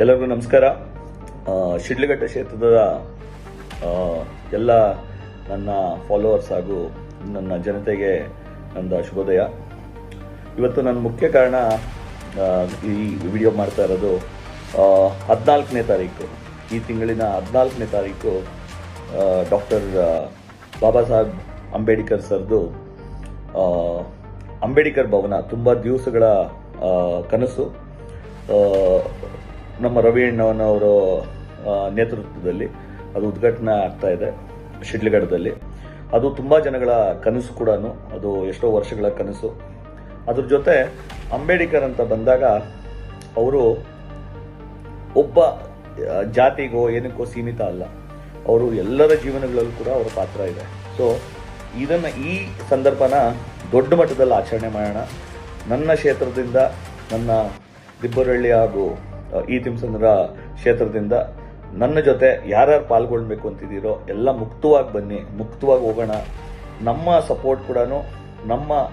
ಎಲ್ಲರಿಗೂ ನಮಸ್ಕಾರ. ಶಿಡ್ಲಘಟ್ಟ ಕ್ಷೇತ್ರದ ಎಲ್ಲ ನನ್ನ ಫಾಲೋವರ್ಸ್ ಹಾಗೂ ನನ್ನ ಜನತೆಗೆ ನನ್ನ ಶುಭೋದಯ. ಇವತ್ತು ನನ್ನ ಮುಖ್ಯ ಕಾರಣ ಈ ವಿಡಿಯೋ ಮಾಡ್ತಾ ಇರೋದು ಹದಿನಾಲ್ಕನೇ ತಾರೀಕು. ಈ ತಿಂಗಳಿನ ಹದಿನಾಲ್ಕನೇ ತಾರೀಕು ಡಾಕ್ಟರ್ ಬಾಬಾ ಸಾಹೇಬ್ ಅಂಬೇಡ್ಕರ್ ಸರ್ದು ಅಂಬೇಡ್ಕರ್ ಭವನ ತುಂಬ ದಿವಸಗಳ ಕನಸು. ನಮ್ಮ ರವಿ ಅಣ್ಣವನವರು ನೇತೃತ್ವದಲ್ಲಿ ಅದು ಉದ್ಘಾಟನೆ ಆಗ್ತಾ ಇದೆ, ಶಿಡ್ಲಘಟ್ಟದಲ್ಲಿ. ಅದು ತುಂಬ ಜನಗಳ ಕನಸು ಕೂಡ ಅದು ಎಷ್ಟೋ ವರ್ಷಗಳ ಕನಸು. ಅದ್ರ ಜೊತೆ ಅಂಬೇಡ್ಕರ್ ಅಂತ ಬಂದಾಗ ಅವರು ಒಬ್ಬ ಜಾತಿಗೋ ಏನಕ್ಕೋ ಸೀಮಿತ ಅಲ್ಲ. ಅವರು ಎಲ್ಲರ ಜೀವನಗಳಲ್ಲೂ ಕೂಡ ಅವರ ಪಾತ್ರ ಇದೆ. ಸೊ ಇದನ್ನು ಈ ಸಂದರ್ಭನ ದೊಡ್ಡ ಮಟ್ಟದಲ್ಲಿ ಆಚರಣೆ ಮಾಡೋಣ. ನನ್ನ ಕ್ಷೇತ್ರದಿಂದ ನನ್ನ ದಿಬ್ಬರಳ್ಳಿ ಹಾಗೂ ಈ ತಿಮ್ಸಂದ್ರ ಕ್ಷೇತ್ರದಿಂದ ನನ್ನ ಜೊತೆ ಯಾರ್ಯಾರು ಪಾಲ್ಗೊಳ್ಬೇಕು ಅಂತಿದ್ದೀರೋ ಎಲ್ಲ ಮುಕ್ತವಾಗಿ ಬನ್ನಿ, ಮುಕ್ತವಾಗಿ ಹೋಗೋಣ. ನಮ್ಮ ಸಪೋರ್ಟ್ ಕೂಡ ನಮ್ಮ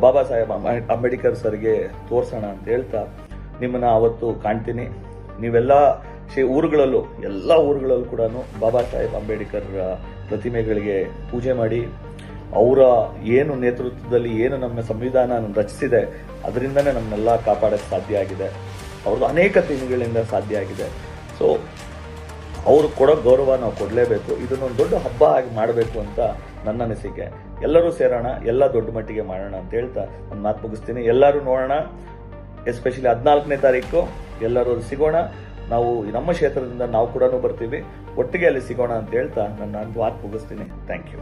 ಬಾಬಾ ಸಾಹೇಬ್ ಅಂಬೆ- ಅಂಬೇಡ್ಕರ್ ಸರ್ಗೆ ತೋರಿಸೋಣ ಅಂತ ಹೇಳ್ತಾ ನಿಮ್ಮನ್ನ ಅವತ್ತು ಕಾಣ್ತೀನಿ. ನೀವೆಲ್ಲ ಶೇ ಊರುಗಳಲ್ಲೂ, ಎಲ್ಲ ಊರುಗಳಲ್ಲೂ ಕೂಡ ಬಾಬಾ ಸಾಹೇಬ್ ಅಂಬೇಡ್ಕರ್ ಪ್ರತಿಮೆಗಳಿಗೆ ಪೂಜೆ ಮಾಡಿ. ಅವರ ಏನು ನೇತೃತ್ವದಲ್ಲಿ, ಏನು ನಮ್ಮ ಸಂವಿಧಾನ ರಚಿಸಿದೆ, ಅದರಿಂದನೇ ನಮ್ಮನ್ನೆಲ್ಲ ಕಾಪಾಡಕ್ಕೆ ಸಾಧ್ಯ ಆಗಿದೆ. ಅವ್ರದ್ದು ಅನೇಕ ತಿಂಗಳಿಂದ ಸಾಧ್ಯ ಆಗಿದೆ. ಸೊ ಅವರು ಕೊಡೋ ಗೌರವ ನಾವು ಕೊಡಲೇಬೇಕು. ಇದನ್ನೊಂದು ದೊಡ್ಡ ಹಬ್ಬ ಆಗಿ ಮಾಡಬೇಕು ಅಂತ ನನ್ನ ಅನಿಸಿಕೆ. ಎಲ್ಲರೂ ಸೇರೋಣ, ಎಲ್ಲ ದೊಡ್ಡ ಮಟ್ಟಿಗೆ ಮಾಡೋಣ ಅಂತ ಹೇಳ್ತಾ ನನ್ನ ಮಾತು ಮುಗಿಸ್ತೀನಿ. ಎಲ್ಲರೂ ನೋಡೋಣ ಎಸ್ಪೆಷಲಿ ಹದಿನಾಲ್ಕನೇ ತಾರೀಕು, ಎಲ್ಲರೂ ಸಿಗೋಣ. ನಾವು ನಮ್ಮ ಕ್ಷೇತ್ರದಿಂದ ನಾವು ಕೂಡ ಬರ್ತೀವಿ. ಒಟ್ಟಿಗೆ ಅಲ್ಲಿ ಸಿಗೋಣ ಅಂತ ಹೇಳ್ತಾ ನನ್ನ ಮಾತು ಮುಗಿಸ್ತೀನಿ. Thank you